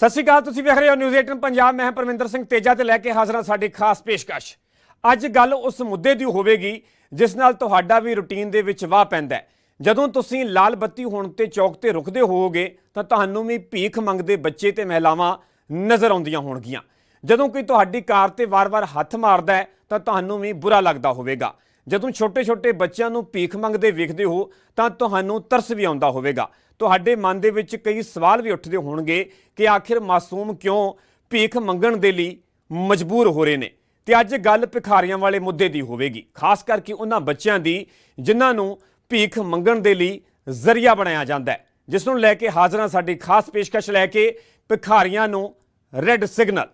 ਸਤਿ ਸ਼੍ਰੀ ਅਕਾਲ, ਤੁਸੀਂ ਵੇਖ ਰਹੇ ਹੋ ਨਿਊਜ਼ 18 ਪੰਜਾਬ। ਮੈਂ ਪਰਵਿੰਦਰ ਸਿੰਘ ਤੇਜਾ ਤੇ ਲੈ ਕੇ ਹਾਜ਼ਰ ਹਾਂ ਸਾਡੀ ਖਾਸ ਪੇਸ਼ਕਸ਼। ਅੱਜ ਗੱਲ ਉਸ ਮੁੱਦੇ ਦੀ ਹੋਵੇਗੀ, ਜਿਸ ਨਾਲ ਤੁਹਾਡਾ ਵੀ ਰੁਟੀਨ ਦੇ ਵਿੱਚ ਵਾਹ ਪੈਂਦਾ ਹੈ। ਜਦੋਂ ਤੁਸੀਂ ਲਾਲ ਬੱਤੀ ਹੋਣ ਤੇ ਚੌਕ ਤੇ ਰੁਕਦੇ ਹੋਵੋਗੇ, ਤਾਂ ਤੁਹਾਨੂੰ ਵੀ ਭੀਖ ਮੰਗਦੇ ਬੱਚੇ ਤੇ ਮਹਿਲਾਵਾਂ ਨਜ਼ਰ ਆਉਂਦੀਆਂ ਹੋਣਗੀਆਂ। ਜਦੋਂ ਕੋਈ ਤੁਹਾਡੀ ਕਾਰ ਤੇ ਵਾਰ-ਵਾਰ ਹੱਥ ਮਾਰਦਾ ਹੈ, ਤਾਂ ਤੁਹਾਨੂੰ ਵੀ ਬੁਰਾ ਲੱਗਦਾ ਹੋਵੇਗਾ। ਜਦੋਂ ਛੋਟੇ-ਛੋਟੇ ਬੱਚਿਆਂ ਨੂੰ ਭੀਖ ਮੰਗਦੇ ਵੇਖਦੇ ਹੋ, ਤਾਂ ਤੁਹਾਨੂੰ ਤਰਸ ਵੀ ਆਉਂਦਾ ਹੋਵੇਗਾ। ਤੁਹਾਡੇ ਮਨ ਦੇ ਵਿੱਚ ਕਈ ਸਵਾਲ ਵੀ ਉੱਠਦੇ ਹੋਣਗੇ ਕਿ ਆਖਿਰ ਮਾਸੂਮ ਕਿਉਂ ਭੀਖ ਮੰਗਣ ਦੇ ਲਈ ਮਜਬੂਰ ਹੋ ਰਹੇ ਨੇ? ਤੇ ਅੱਜ ਗੱਲ ਭਿਖਾਰੀਆਂ ਵਾਲੇ ਮੁੱਦੇ ਦੀ ਹੋਵੇਗੀ, ਖਾਸ ਕਰਕੇ ਉਹਨਾਂ ਬੱਚਿਆਂ ਦੀ ਜਿਨ੍ਹਾਂ ਨੂੰ ਭੀਖ ਮੰਗਣ ਦੇ ਲਈ ਜ਼ਰੀਆ ਬਣਾਇਆ ਜਾਂਦਾ ਹੈ। ਜਿਸ ਨੂੰ ਲੈ ਕੇ ਹਾਜ਼ਰਾਂ ਸਾਡੀ ਖਾਸ ਪੇਸ਼ਕਸ਼ ਲੈ ਕੇ ਭਿਖਾਰੀਆਂ ਨੂੰ ਰੈੱਡ ਸਿਗਨਲ।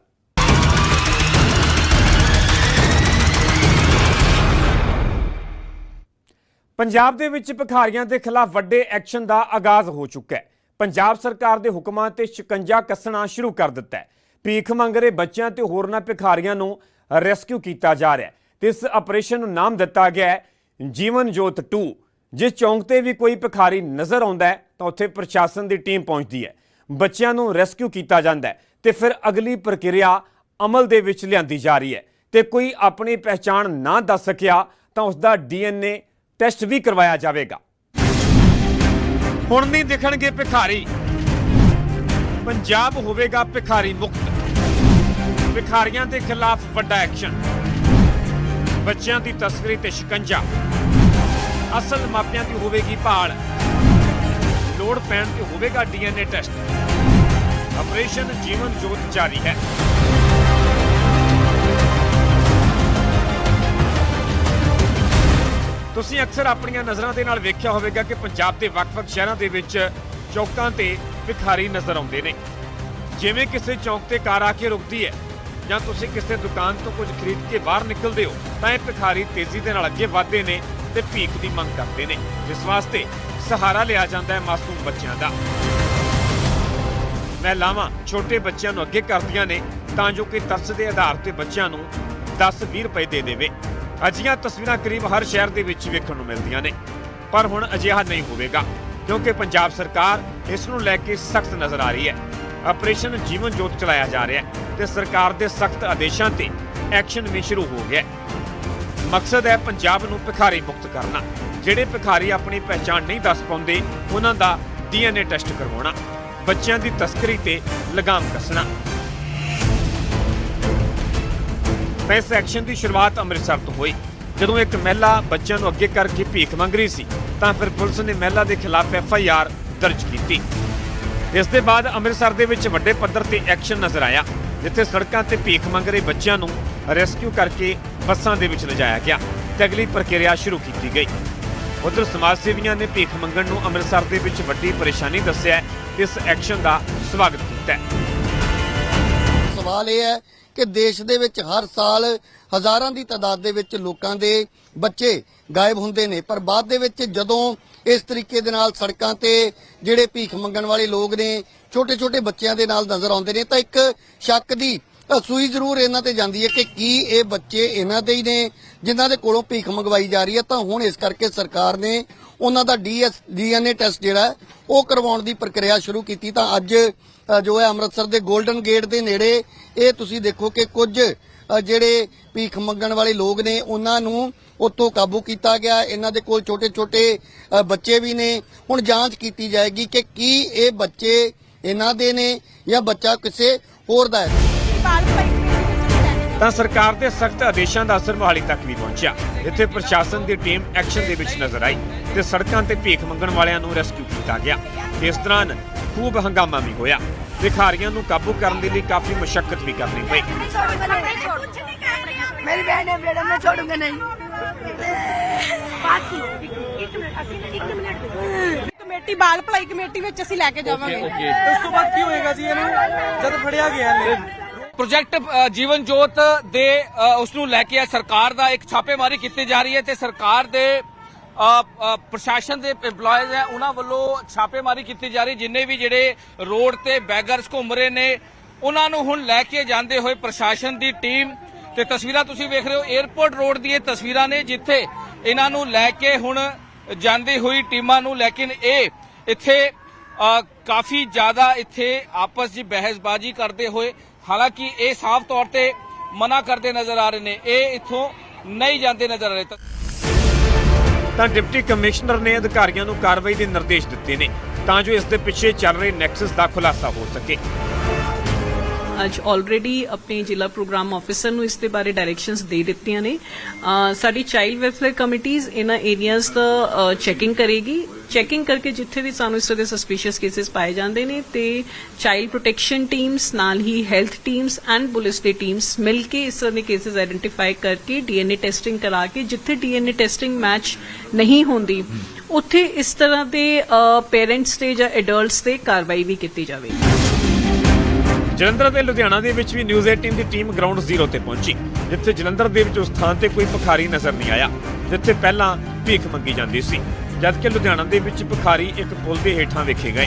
ਪੰਜਾਬ ਦੇ ਵਿੱਚ ਭਿਖਾਰੀਆਂ ਦੇ ਖਿਲਾਫ ਵੱਡੇ ਐਕਸ਼ਨ ਦਾ ਆਗਾਜ਼ ਹੋ ਚੁੱਕਾ ਹੈ। ਪੰਜਾਬ ਸਰਕਾਰ ਦੇ ਹੁਕਮਾਂ ਤੇ ਸ਼ਿਕੰਜਾ ਕੱਸਣਾ ਸ਼ੁਰੂ ਕਰ ਦਿੱਤਾ ਹੈ। ਭੀਖ ਮੰਗ ਰਹੇ ਬੱਚਿਆਂ ਤੇ ਹੋਰਨਾਂ ਭਿਖਾਰੀਆਂ ਨੂੰ ਰੈਸਕਿਊ ਕੀਤਾ ਜਾ ਰਿਹਾ ਹੈ। ਤੇ ਇਸ ਆਪਰੇਸ਼ਨ ਨੂੰ ਨਾਮ ਦਿੱਤਾ ਗਿਆ ਹੈ ਜੀਵਨ ਜੋਤ 2 ਜਿਸ ਚੌਂਕ ਤੇ ਵੀ ਕੋਈ ਭਿਖਾਰੀ ਨਜ਼ਰ ਆਉਂਦਾ ਹੈ, ਤਾਂ ਉੱਥੇ ਪ੍ਰਸ਼ਾਸਨ ਦੀ ਟੀਮ ਪਹੁੰਚਦੀ ਹੈ। ਬੱਚਿਆਂ ਨੂੰ ਰੈਸਕਿਊ ਕੀਤਾ ਜਾਂਦਾ ਹੈ ਤੇ ਫਿਰ ਅਗਲੀ ਪ੍ਰਕਿਰਿਆ ਅਮਲ ਦੇ ਵਿੱਚ ਲਿਆਂਦੀ ਜਾ ਰਹੀ ਹੈ। ਤੇ ਕੋਈ ਆਪਣੀ ਪਹਿਚਾਣ ਨਾ ਦੱਸ ਸਕਿਆ, ਤਾਂ ਉਸ ਦਾ ਡੀਐਨਏ ਟੈਸਟ ਵੀ ਕਰਵਾਇਆ ਜਾਵੇਗਾ। ਹੁਣ ਨਹੀਂ ਦਿਖਣਗੇ ਭਿਖਾਰੀ। ਪੰਜਾਬ ਹੋਵੇਗਾ ਭਿਖਾਰੀ ਮੁਕਤ। ਭਿਖਾਰੀਆਂ ਦੇ ਖਿਲਾਫ ਵੱਡਾ ਐਕਸ਼ਨ। ਬੱਚਿਆਂ ਦੀ ਤਸਕਰੀ ਤੇ ਸ਼ਿਕੰਜਾ। ਅਸਲ ਮਾਪਿਆਂ ਦੀ ਹੋਵੇਗੀ ਭਾਲ। ਲੋੜ ਪੈਣ ਤੇ ਹੋਵੇਗਾ ਡੀਐਨਏ ਟੈਸਟ। ਆਪਰੇਸ਼ਨ ਜੀਵਨ ਜੋਤ ਜਾਰੀ ਹੈ। ਤੁਸੀਂ ਅਕਸਰ ਆਪਣੀਆਂ ਨਜ਼ਰਾਂ ਦੇ ਨਾਲ ਵੇਖਿਆ ਹੋਵੇਗਾ ਕਿ ਪੰਜਾਬ ਦੇ ਵੱਖ-ਵੱਖ ਸ਼ਹਿਰਾਂ ਦੇ ਵਿੱਚ ਚੌਕਾਂ ਤੇ ਭਿਖਾਰੀ ਨਜ਼ਰ ਆਉਂਦੇ ਨੇ। ਜਿਵੇਂ ਕਿਸੇ ਚੌਕ ਤੇ ਕਾਰ ਆ ਕੇ ਰੁਕਦੀ ਹੈ ਜਾਂ ਤੁਸੀਂ ਕਿਸੇ ਦੁਕਾਨ ਤੋਂ ਕੁਝ ਖਰੀਦ ਕੇ ਬਾਹਰ ਨਿਕਲਦੇ ਹੋ, ਤਾਂ ਇਹ ਭਿਖਾਰੀ ਤੇਜ਼ੀ ਦੇ ਨਾਲ ਅੱਗੇ ਵਧਦੇ ਨੇ ਤੇ ਭੀਖ ਦੀ ਮੰਗ ਕਰਦੇ ਨੇ। ਜਿਸ ਵਾਸਤੇ ਸਹਾਰਾ ਲਿਆ ਜਾਂਦਾ ਹੈ ਮਾਸੂਮ ਬੱਚਿਆਂ ਦਾ। ਮਹਿਲਾਵਾਂ ਛੋਟੇ ਬੱਚਿਆਂ ਨੂੰ ਅੱਗੇ ਕਰਦੀਆਂ ਨੇ ਤਾਂ ਜੋ ਕਿ ਤਰਸ ਦੇ ਆਧਾਰ ਤੇ ਬੱਚਿਆਂ ਨੂੰ 10-20 ਰੁਪਏ ਦੇ ਦੇਵੇ। ਅਜਿਹੀਆਂ ਤਸਵੀਰਾਂ ਕਰੀਬ ਹਰ ਸ਼ਹਿਰ ਦੇ ਵਿੱਚ ਵੇਖਣ ਨੂੰ ਮਿਲਦੀਆਂ ਨੇ। ਪਰ ਹੁਣ ਅਜਿਹਾ ਨਹੀਂ ਹੋਵੇਗਾ, ਕਿਉਂਕਿ ਪੰਜਾਬ ਸਰਕਾਰ ਇਸ ਨੂੰ ਲੈ ਕੇ ਸਖਤ ਨਜ਼ਰ ਆ ਰਹੀ ਹੈ। ਆਪਰੇਸ਼ਨ ਜੀਵਨ ਜੋਤ ਚਲਾਇਆ ਜਾ ਰਿਹਾ ਹੈ ਤੇ ਸਰਕਾਰ ਦੇ ਸਖਤ ਆਦੇਸ਼ਾਂ ਤੇ ਐਕਸ਼ਨ ਵੀ ਸ਼ੁਰੂ ਹੋ ਗਿਆ ਮਕਸਦ ਹੈ ਪੰਜਾਬ ਨੂੰ ਭਿਖਾਰੀ ਮੁਕਤ ਕਰਨਾ। ਜਿਹੜੇ ਭਿਖਾਰੀ ਆਪਣੀ ਪਹਿਚਾਣ ਨਹੀਂ ਦੱਸ ਪਾਉਂਦੇ, ਉਹਨਾਂ ਦਾ ਡੀਐਨਏ ਟੈਸਟ ਕਰਵਾਉਣਾ। ਬੱਚਿਆਂ ਦੀ ਤਸਕਰੀ ਤੇ ਲਗਾਮ ਕੱਸਣਾ। ਇਸ ਐਕਸ਼ਨ ਦੀ ਸ਼ੁਰੂਆਤ ਅੰਮ੍ਰਿਤਸਰ ਤੋਂ ਹੋਈ। ਜਦੋਂ ਇੱਕ ਮਹਿਲਾ ਬੱਚਿਆਂ ਨੂੰ ਅੱਗੇ ਕਰਕੇ ਭੀਖ ਮੰਗ ਰਹੀ ਸੀ, ਤਾਂ ਫਿਰ ਪੁਲਿਸ ਨੇ ਮਹਿਲਾ ਦੇ ਖਿਲਾਫ ਐਫ ਆਈ ਆਰ ਦਰਜ ਕੀਤੀ। ਇਸ ਦੇ ਬਾਅਦ ਅੰਮ੍ਰਿਤਸਰ ਦੇ ਵਿੱਚ ਵੱਡੇ ਪੱਧਰ ਤੇ ਐਕਸ਼ਨ ਨਜ਼ਰ ਆਇਆ, ਜਿੱਥੇ ਸੜਕਾਂ ਤੇ ਭੀਖ ਮੰਗ ਰਹੇ ਬੱਚਿਆਂ ਨੂੰ ਰੈਸਕਿਊ ਕਰਕੇ ਬੱਸਾਂ ਦੇ ਵਿੱਚ ਲਿਜਾਇਆ ਗਿਆ ਤੇ ਅਗਲੀ ਪ੍ਰਕਿਰਿਆ ਸ਼ੁਰੂ ਕੀਤੀ ਗਈ। ਉਧਰ ਸਮਾਜ ਸੇਵੀਆਂ ਨੇ ਭੀਖ ਮੰਗਣ ਨੂੰ ਅੰਮ੍ਰਿਤਸਰ ਦੇ ਵਿੱਚ ਵੱਡੀ ਪਰੇਸ਼ਾਨੀ ਦੱਸਿਆ ਇਸ ਐਕਸ਼ਨ ਦਾ ਸਵਾਗਤ ਕੀਤਾ ਹੈ। ਸਵਾਲ ਇਹ ਹੈ ਕਿ ਦੇਸ਼ ਦੇ ਵਿੱਚ ਹਰ ਸਾਲ ਹਜ਼ਾਰਾਂ ਦੀ ਤਾਦਾਦ ਦੇ ਵਿੱਚ ਲੋਕਾਂ ਦੇ ਬੱਚੇ ਗਾਇਬ ਹੁੰਦੇ ਨੇ। ਪਰ ਬਾਅਦ ਦੇ ਵਿੱਚ ਜਦੋਂ ਇਸ ਤਰੀਕੇ ਦੇ ਨਾਲ ਸੜਕਾਂ ਤੇ ਜਿਹੜੇ ਭੀਖ ਮੰਗਣ ਵਾਲੇ ਲੋਕ ਨੇ ਛੋਟੇ ਛੋਟੇ ਬੱਚਿਆਂ ਦੇ ਨਾਲ ਨਜ਼ਰ ਆਉਂਦੇ ਨੇ ਤਾਂ ਇੱਕ ਸ਼ੱਕ ਦੀ ਅ, ਸੂਈ ਜ਼ਰੂਰ ਇਹਨਾਂ ਤੇ ਜਾਂਦੀ ਹੈ ਕਿ ਕੀ ਇਹ ਬੱਚੇ ਇਹਨਾਂ ਦੇ ਹੀ ਨੇ ਜਿਨ੍ਹਾਂ ਦੇ ਕੋਲੋਂ ਭੀਖ ਮੰਗਵਾਈ ਜਾ ਰਹੀ ਹੈ। ਤਾਂ ਹੁਣ ਇਸ ਕਰਕੇ ਸਰਕਾਰ ਨੇ ਉਹਨਾਂ ਦਾ ਡੀਐਸ ਡੀਐਨਏ ਟੈਸਟ ਜਿਹੜਾ ਉਹ ਕਰਵਾਉਣ ਦੀ ਪ੍ਰਕਿਰਿਆ ਸ਼ੁਰੂ ਕੀਤੀ। ਤਾਂ ਅੱਜ ਜੋ ਹੈ ਅੰਮ੍ਰਿਤਸਰ ਦੇ 골ਡਨ ਗੇਟ ਦੇ ਨੇੜੇ, ਇਹ ਤੁਸੀਂ ਦੇਖੋ ਕਿ ਕੁਝ ਜਿਹੜੇ ਭੀਖ ਮੰਗਣ ਵਾਲੇ ਲੋਕ ਨੇ, ਉਹਨਾਂ ਨੂੰ ਉੱਥੋਂ ਕਾਬੂ ਕੀਤਾ ਗਿਆ। ਇਹਨਾਂ ਦੇ ਕੋਲ ਛੋਟੇ-ਛੋਟੇ ਬੱਚੇ ਵੀ ਨੇ। ਹੁਣ ਜਾਂਚ ਕੀਤੀ ਜਾਏਗੀ ਕਿ ਕੀ ਇਹ ਬੱਚੇ ਇਹਨਾਂ ਦੇ ਨੇ ਜਾਂ ਬੱਚਾ ਕਿਸੇ ਹੋਰ ਦਾ ਹੈ। ਤਾਂ ਸਰਕਾਰ ਦੇ ਸਖਤ ਆਦੇਸ਼ਾਂ ਦਾ ਅਸਰ ਮੋਹਾਲੀ ਤੱਕ ਵੀ ਪਹੁੰਚਿਆ। ਇੱਥੇ ਪ੍ਰਸ਼ਾਸਨ ਦੀ ਟੀਮ ਐਕਸ਼ਨ ਦੇ ਵਿੱਚ ਨਜ਼ਰ ਆਈ ਤੇ ਸੜਕਾਂ ਤੇ ਭੀਖ ਮੰਗਣ ਵਾਲਿਆਂ ਨੂੰ ਰੈਸਕਿਊ ਕੀਤਾ ਗਿਆ। ਇਸ ਦੌਰਾਨ ਖੂਬ ਹੰਗਾਮਾ ਵੀ ਹੋਇਆ। ਭਿਖਾਰੀਆਂ ਨੂੰ ਕਾਬੂ ਕਰਨ ਦੇ ਲਈ ਕਾਫੀ ਮਸ਼ੱਕਤ ਵੀ ਕਰਨੀ ਪਈ। ਮੇਰੀ ਬਹਿਨ ਹੈ ਮੈਡਮ ਮੈਂ ਛੋੜੂਗਾ ਨਹੀਂ। ਬਾਕੀ ਇੱਕ ਮਿੰਟ ਕਮੇਟੀ ਬਾਲ ਭਲਾਈ ਕਮੇਟੀ ਵਿੱਚ ਅਸੀਂ ਲੈ ਕੇ ਜਾਵਾਂਗੇ। ਉਸ ਤੋਂ ਬਾਅਦ ਕੀ ਹੋਏਗਾ ਜੀ ਇਹਨੂੰ? ਜਦ ਫੜਿਆ ਗਿਆ ਲੈ ਪ੍ਰੋਜੈਕਟ ਜੀਵਨ ਜੋਤ ਦੇ ਉਸ ਨੂੰ ਲੈ ਕੇ ਸਰਕਾਰ ਦਾ ਇੱਕ ਛਾਪੇਮਾਰੀ ਕੀਤੀ ਜਾ ਰਹੀ ਹੈ ਤੇ ਸਰਕਾਰ ਦੇ ਪ੍ਰਸ਼ਾਸਨ ਦੇ EMPLOYEES ਹੈ, ਉਹਨਾਂ ਵੱਲੋਂ ਛਾਪੇਮਾਰੀ ਕੀਤੀ ਜਾ ਰਹੀ, ਜਿੰਨੇ ਵੀ ਜਿਹੜੇ ਰੋਡ ਤੇ ਬੈਗਰਸ ਘੁੰਮ ਰਹੇ ਨੇ, ਉਹਨਾਂ ਨੂੰ ਹੁਣ ਲੈ ਕੇ ਜਾਂਦੇ ਹੋਏ ਪ੍ਰਸ਼ਾਸਨ ਦੀ ਟੀਮ। ਤੇ ਤਸਵੀਰਾਂ ਤੁਸੀਂ ਵੇਖ ਰਹੇ ਹੋ 에어ਪੋਰਟ ਰੋਡ ਦੀ ਇਹ ਤਸਵੀਰਾਂ ਨੇ, ਜਿੱਥੇ ਇਹਨਾਂ ਨੂੰ ਲੈ ਕੇ ਹੁਣ ਜਾਂਦੀ ਹੋਈ ਟੀਮਾਂ ਨੂੰ, ਲੇਕਿਨ ਇਹ ਇੱਥੇ ਕਾਫੀ ਜ਼ਿਆਦਾ ਇੱਥੇ ਆਪਸ ਵਿੱਚ ਬਹਿਸਬਾਜ਼ੀ ਕਰਦੇ ਹੋਏ, ਹਾਲਾਂਕਿ ਇਹ ਸਾਫ਼ ਤੌਰ ਤੇ ਮਨਾ ਕਰਦੇ ਨਜ਼ਰ ਆ ਰਹੇ ਨੇ, ਇਹ ਇੱਥੋਂ ਨਹੀਂ ਜਾਂਦੇ ਨਜ਼ਰ ਆ ਰਹੇ। ਤਾਂ ਡਿਪਟੀ ਕਮਿਸ਼ਨਰ ਨੇ ਅਧਿਕਾਰੀਆਂ ਨੂੰ ਕਾਰਵਾਈ ਦੇ ਨਿਰਦੇਸ਼ ਦਿੱਤੇ ਨੇ ਤਾਂ ਜੋ ਇਸ ਦੇ ਪਿੱਛੇ ਚੱਲ ਰਹੇ ਨੈਕਸਸ ਦਾ ਖੁਲਾਸਾ ਹੋ ਸਕੇ। ਅੱਜ ਆਲਰੇਡੀ ਆਪਣੇ ਜ਼ਿਲ੍ਹਾ ਪ੍ਰੋਗਰਾਮ ਆਫੀਸਰ ਨੂੰ ਇਸ ਦੇ ਬਾਰੇ ਡਾਇਰੈਕਸ਼ਨਸ ਦੇ ਦਿੱਤੀਆਂ ਨੇ। ਸਾਡੀ ਚਾਈਲਡ ਵੈਲਫੇਅਰ ਕਮੇਟੀਆਂ ਇਹਨਾਂ ਏਰੀਆਜ਼ ਦਾ ਚੈਕਿੰਗ ਕਰੇਗੀ। ਚੈਕਿੰਗ ਕਰਕੇ ਜਿੱਥੇ ਵੀ ਸਾਨੂੰ ਇਸ ਤਰ੍ਹਾਂ ਦੇ ਸਸਪੀਸ਼ੀਅਸ ਕੇसेस ਪਾਏ ਜਾਂਦੇ ਨੇ ਤੇ ਚਾਈਲਡ ਪ੍ਰੋਟੈਕਸ਼ਨ ਟੀਮਸ ਨਾਲ ਹੀ ਹੈਲਥ ਟੀਮਸ ਐਂਡ ਪੁਲਿਸ ਦੀ ਟੀਮਸ ਮਿਲ ਕੇ ਇਸ ਤਰ੍ਹਾਂ ਦੇ ਕੇसेस ਆਈਡੈਂਟੀਫਾਈ ਕਰਕੇ ਡੀਐਨਏ ਟੈਸਟਿੰਗ ਕਰਾ ਕੇ ਜਿੱਥੇ ਡੀਐਨਏ ਟੈਸਟਿੰਗ ਮੈਚ ਨਹੀਂ ਹੁੰਦੀ, ਉੱਥੇ ਇਸ ਤਰ੍ਹਾਂ ਦੇ ਪੇਰੈਂਟਸ ਤੇ ਜਾਂ ਐਡਲਟਸ ਤੇ ਕਾਰਵਾਈ ਵੀ ਕੀਤੀ ਜਾਵੇਗੀ। ਜਲੰਧਰ ਤੇ ਲੁਧਿਆਣਾ ਦੇ ਵਿੱਚ ਵੀ ਨਿਊਜ਼ 18 ਦੀ ਟੀਮ ਗਰਾਊਂਡ ਜ਼ੀਰੋ ਤੇ ਪਹੁੰਚੀ, ਜਿੱਥੇ ਜਲੰਧਰ ਦੇ ਵਿੱਚ ਉਸ ਥਾਂ ਤੇ ਕੋਈ ਭਿਖਾਰੀ ਨਜ਼ਰ ਨਹੀਂ ਆਇਆ, ਜਿੱਥੇ ਪਹਿਲਾਂ ਭੀਖ ਮੰਗੀ ਜਾਂਦੀ ਸੀ, ਜਦਕਿ ਲੁਧਿਆਣਾ ਦੇ ਵਿੱਚ ਭਿਖਾਰੀ ਇੱਕ ਪੁਲ ਦੇ ਹੇਠਾਂ ਵੇਖੇ ਗਏ।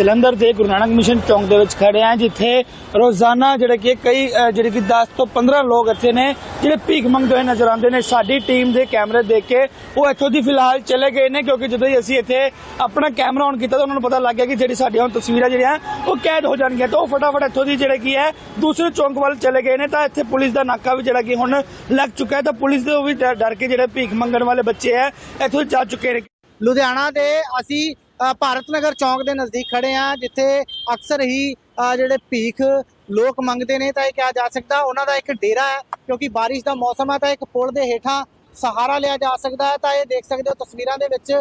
ਜਲੰਧਰ ਦੇ ਗੁਰੂ ਨਾਨਕ ਮਿਸ਼ਨ ਚੌਂਕ ਦੇ ਵਿੱਚ ਖੜੇ ਆ, ਜਿੱਥੇ ਰੋਜ਼ਾਨਾ ਜਿਹੜੇ ਕਿ ਕਈ ਜਿਹੜੇ ਕਿ 10 ਤੋਂ 15 ਲੋਕ ਇੱਥੇ ਨੇ, ਜਿਹੜੇ ਭੀਖ ਮੰਗਦੇ ਹੋਏ ਨਜ਼ਰ ਆਉਂਦੇ ਨੇ। ਸਾਡੀ ਟੀਮ ਦੇ ਕੈਮਰੇ ਦੇਖ ਕੇ ਉਹ ਇੱਥੋਂ ਦੀ ਫਿਲਹਾਲ ਚਲੇ ਗਏ ਨੇ, ਕਿਉਂਕਿ ਜਦੋਂ ਅਸੀਂ ਇੱਥੇ ਆਪਣਾ ਕੈਮਰਾ ਔਨ ਕੀਤਾ ਤਾਂ ਉਹਨਾਂ ਨੂੰ ਪਤਾ ਲੱਗ ਗਿਆ ਕਿ ਜਿਹੜੀ ਸਾਡੀਆਂ ਹੁਣ ਤਸਵੀਰਾਂ ਜਿਹੜੀਆਂ, ਉਹ ਕੈਦ ਹੋ ਜਾਣਗੀਆਂ। ਤਾਂ ਉਹ ਫਟਾਫਟ ਇੱਥੋਂ ਦੀ ਜਿਹੜੇ ਕੀ ਹੈ, ਦੂਸਰੇ ਚੌਂਕ ਵੱਲ ਚਲੇ ਗਏ ਨੇ। ਤਾਂ ਇੱਥੇ ਪੁਲਿਸ ਦਾ ਨਾਕਾ ਵੀ ਜਿਹੜਾ ਕਿ ਹੁਣ ਲੱਗ ਚੁੱਕਾ ਹੈ। ਤਾਂ ਪੁਲਿਸ ਦੇ ਉਹ ਵੀ ਡਰ ਕੇ ਜਿਹੜੇ ਭੀਖ ਮੰਗਣ ਵਾਲੇ ਬੱਚੇ ਹੈ, ਇੱਥੋਂ ਜਾ ਚੁੱਕੇ ਨੇ। ਲੁਧਿਆਣਾ ਦੇ ਅਸੀਂ ਭਾਰਤ ਨਗਰ ਚੌਂਕ ਦੇ ਨਜ਼ਦੀਕ ਖੜੇ ਆ ਜਿੱਥੇ ਅਕਸਰ ਹੀ ਜਿਹੜੇ ਭੀਖ ਲੋਕ ਮੰਗਦੇ ਨੇ, ਤਾਂ ਇਹ ਕਿਹਾ ਜਾ ਸਕਦਾ, ਉਹਨਾਂ ਦਾ ਇੱਕ ਡੇਰਾ ਹੈ, ਕਿਉਂਕਿ ਬਾਰਿਸ਼ ਦਾ ਮੌਸਮ ਹੈ, ਤਾਂ ਇੱਕ ਪੁਲ ਦੇ ਹੇਠਾਂ ਸਹਾਰਾ ਲਿਆ ਜਾ ਸਕਦਾ ਹੈ, ਤਾਂ ਇਹ ਦੇਖ ਸਕਦੇ ਹੋ ਤਸਵੀਰਾਂ ਦੇ ਵਿੱਚ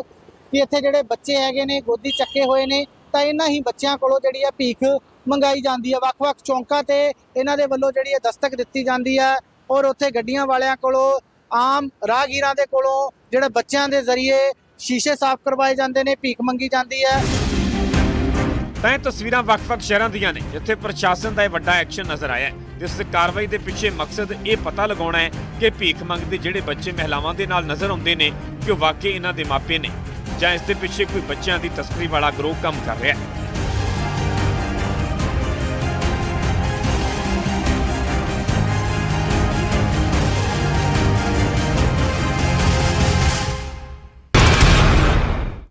ਕਿ ਇੱਥੇ ਜਿਹੜੇ ਬੱਚੇ ਹੈਗੇ ਨੇ, ਗੋਦੀ ਚੱਕੇ ਹੋਏ ਨੇ, ਤਾਂ ਇਹਨਾਂ ਹੀ ਬੱਚਿਆਂ ਕੋਲੋਂ ਜਿਹੜੀ ਆ ਭੀਖ ਮੰਗਾਈ ਜਾਂਦੀ ਹੈ। ਵੱਖ-ਵੱਖ ਚੌਂਕਾਂ ਤੇ ਇਹਨਾਂ ਦੇ ਵੱਲੋਂ ਜਿਹੜੀ ਹੈ ਦਸਤਕ ਦਿੱਤੀ ਜਾਂਦੀ ਹੈ ਔਰ ਉੱਥੇ ਗੱਡੀਆਂ ਵਾਲਿਆਂ ਕੋਲੋਂ, ਆਮ ਰਾਹਗੀਰਾਂ ਦੇ ਕੋਲੋਂ, ਜਿਹੜੇ ਬੱਚਿਆਂ ਦੇ ਜ਼ਰੀਏ ਸ਼ੀਸ਼ੇ ਸਾਫ਼ ਕਰਵਾਏ ਜਾਂਦੇ ਨੇ, ਭੀਖ ਮੰਗੀ ਜਾਂਦੀ ਹੈ। ਤਾਂ ਇਹ ਤਸਵੀਰਾਂ ਵੱਖ-ਵੱਖ ਸ਼ਹਿਰਾਂ ਦੀਆਂ ਨੇ, ਜਿੱਥੇ ਪ੍ਰਸ਼ਾਸਨ ਦਾ ਇਹ ਵੱਡਾ ਐਕਸ਼ਨ ਨਜ਼ਰ ਆਇਆ ਹੈ। ਜਿਸ ਕਾਰਵਾਈ ਦੇ ਪਿੱਛੇ ਮਕਸਦ ਇਹ ਪਤਾ ਲਗਾਉਣਾ ਹੈ ਕਿ ਭੀਖ ਮੰਗਦੇ ਜਿਹੜੇ ਬੱਚੇ ਮਹਿਲਾਵਾਂ ਦੇ ਨਾਲ ਨਜ਼ਰ ਆਉਂਦੇ ਨੇ, ਕਿ ਉਹ ਵਾਕਈ ਇਹਨਾਂ ਦੇ ਮਾਪੇ ਨੇ, ਜਾਂ ਇਸ ਦੇ ਪਿੱਛੇ ਕੋਈ ਬੱਚਿਆਂ ਦੀ ਤਸਕਰੀ ਵਾਲਾ ਗਰੋਹ ਕੰਮ ਕਰ ਰਿਹਾ ਹੈ।